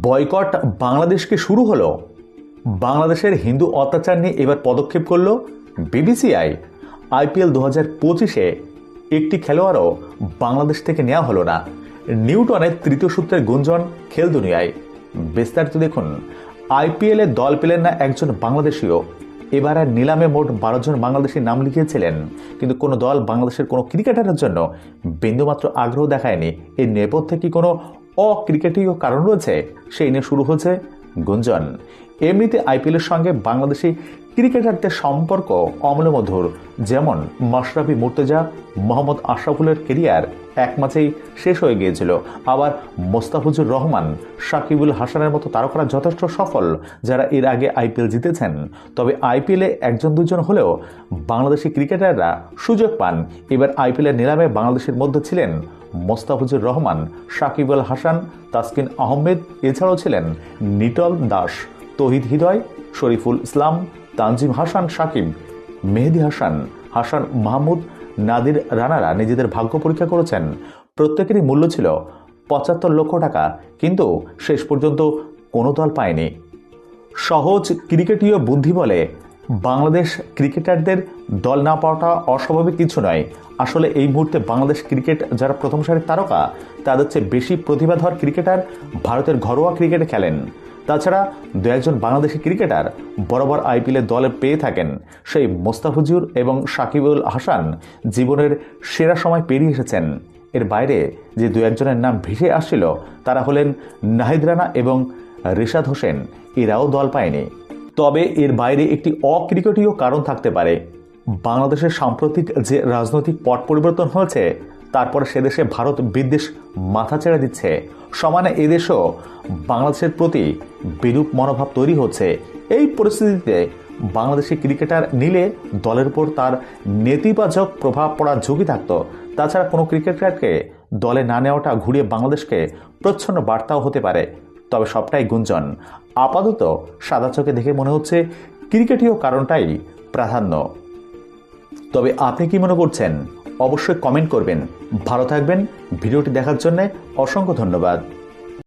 Boycott বাংলাদেশকে শুরু হলো। বাংলাদেশের হিন্দু অত্যাচার নিয়ে এবার পদক্ষেপ করল বিবিসিআই। আইপিএল দু হাজার পঁচিশে একটি খেলোয়াড়ও বাংলাদেশ থেকে নেওয়া হলো না। নিউটনের তৃতীয় সূত্রের গুঞ্জন খেল দুনিয়ায়। বিস্তারিত দেখুন, আইপিএলে দল পেলেন না একজন বাংলাদেশীয় এবার আর নিলামে মোট বারো জন বাংলাদেশি নাম লিখিয়েছিলেন। কিন্তু কোনো দল বাংলাদেশের কোনো ক্রিকেটারের জন্য বিন্দুমাত্র আগ্রহ দেখায়নি। এর নেপথ্যে কি কোনো অক্রিকেটীয় কারণ রয়েছে? সেই নিয়ে শুরু হয়েছে গুঞ্জন। এমনিতে আইপিএলের সঙ্গে বাংলাদেশি ক্রিকেটারদের সম্পর্ক অম্লমধুর যেমন মাশরাফি মুর্তজা, মোহাম্মদ আশরাফুলের কেরিয়ার এক ম্যাচেই শেষ হয়ে গিয়েছিল। আবার মোস্তাফিজুর রহমান, সাকিবুল হাসানের মতো তারকারা যথেষ্ট সফল যারা এর আগে আইপিএল জিতেছেন। তবে আইপিএলে একজন দুজন হলেও বাংলাদেশি ক্রিকেটাররা সুযোগ পান। এবার আইপিএলের নিলামে বাংলাদেশের মধ্যে ছিলেন মোস্তাফিজুর রহমান, সাকিবুল হাসান, তাসকিন আহমেদ, এছাড়াও ছিলেন নিটল দাস। তহিদ হৃদয়, শরীফুল ইসলাম, তানজিম হাসান সাকিব মেহেদি হাসান হাসান মাহমুদ, নাদির রানারা নিজেদের ভাগ্য পরীক্ষা করেছেন। প্রত্যেকেরই মূল্য ছিল পঁচাত্তর লক্ষ টাকা, কিন্তু শেষ পর্যন্ত কোনো দল পায়নি। সহজ ক্রিকেটীয় বুদ্ধি বলে বাংলাদেশ ক্রিকেটারদের দল না পাওয়াটা অস্বাভাবিক কিছু নয়। আসলে এই মুহূর্তে বাংলাদেশ ক্রিকেট যারা প্রথম সারির তারকা, তাদের চেয়ে বেশি প্রতিভাধর ক্রিকেটার ভারতের ঘরোয়া ক্রিকেটে খেলেন। তাছাড়া দু একজন বাংলাদেশি ক্রিকেটার বরাবর আইপিএলে দলে পেয়ে থাকেন সেই মোস্তাফিজুর এবং সাকিবুল হাসান জীবনের সেরা সময় পেরিয়ে এসেছেন। এর বাইরে যে দু একজনের নাম ভেসে আসছিল, তারা হলেন নাহিদ রানা এবং রিশাদ হোসেন। এরাও দল পায়নি। তবে এর বাইরে একটি অক্রিকেটীয় কারণ থাকতে পারে। বাংলাদেশের সাম্প্রতিক যে রাজনৈতিক পট পরিবর্তন হয়েছে তারপরে সে দেশে ভারত বিদ্বেষ মাথা ছেড়ে দিচ্ছে। সমানে এদেশেও বাংলাদেশের প্রতি বিরূপ মনোভাব তৈরি হচ্ছে। এই পরিস্থিতিতে বাংলাদেশি ক্রিকেটার নিলে দলের উপর তার নেতিবাচক প্রভাব পড়ার ঝুঁকি থাকতো। তাছাড়া কোনো ক্রিকেটারকে দলে না নেওয়াটা ঘুরিয়ে বাংলাদেশকে প্রচ্ছন্ন বার্তাও হতে পারে। তবে সবটাই গুঞ্জন। আপাতত সাদা চোখে দেখে মনে হচ্ছে ক্রিকেটীয় কারণটাই প্রাধান্য। তবে আপনি কি মনে করছেন? অবশ্যই কমেন্ট করবেন। ভালো থাকবেন। ভিডিওটি দেখার জন্য অসংখ্য ধন্যবাদ।